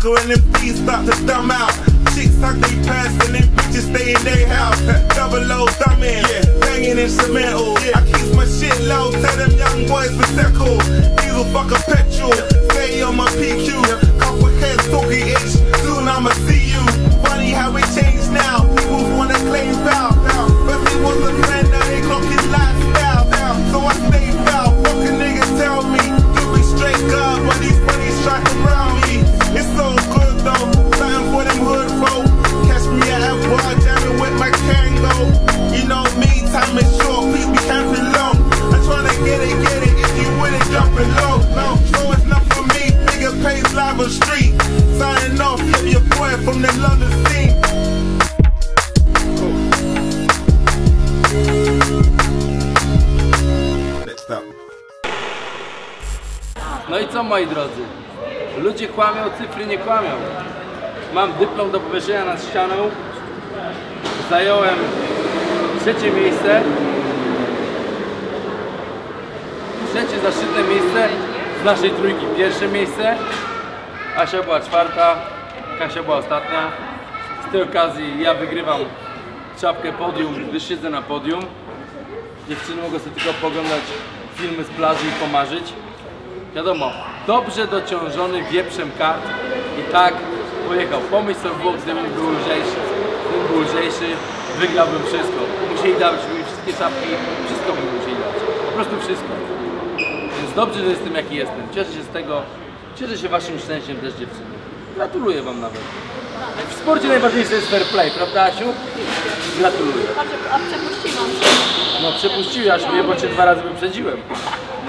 Getting and them feet start to dumb out. Chicks tuck they pants and them bitches stay in their house. Double low thumbing, yeah. banging instrumental. Yeah. I keep my shit low, tell them young boys to settle. Diesel fuck a petrol, Co moi drodzy? Ludzie kłamią, cyfry nie kłamią. Mam dyplom do powieszenia nad ścianą. Zająłem trzecie miejsce. Trzecie zaszczytne miejsce z naszej trójki. Pierwsze miejsce. Asia była czwarta, Kasia była ostatnia. Z tej okazji ja wygrywam czapkę podium, gdyż siedzę na podium. Dziewczyny mogą sobie tylko poglądać filmy z plaży i pomarzyć. Wiadomo, dobrze dociążony wieprzem kart i tak pojechał. Pomyśl sobie Włoch, gdybym był lżejszy, gdybym był lżejszy, wygrałbym wszystko. Musieli dawać mi wszystkie czapki, wszystko by mi musieli dać. Po prostu wszystko. Więc dobrze, że jestem jaki jestem. Cieszę się z tego, cieszę się waszym szczęściem też dziewczyny. Gratuluję wam nawet. W sporcie najważniejsze jest fair play, prawda Asiu? Gratuluję. A, prze- a przepuściłam się. No przepuściłaś mnie, bo cię dwa razy wyprzedziłem.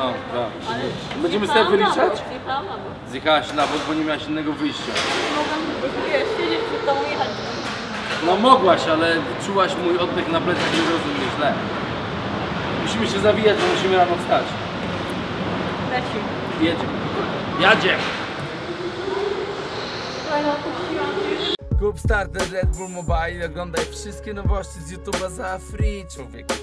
No, tak. Będziemy sobie wyliczać? Zjechałam. Zjechałaś na bok, bo nie miałaś innego wyjścia. Mogłam, wiesz, siedzieć przy domu i jechać. No mogłaś, ale czułaś mój oddech na plecach, nie zrozumie źle. Musimy się zawijać, bo musimy rano wstać. Leci. Jedzie. Jadzie! No. Kup starter Red Bull Mobile i oglądaj wszystkie nowości z YouTube'a za free, człowieku.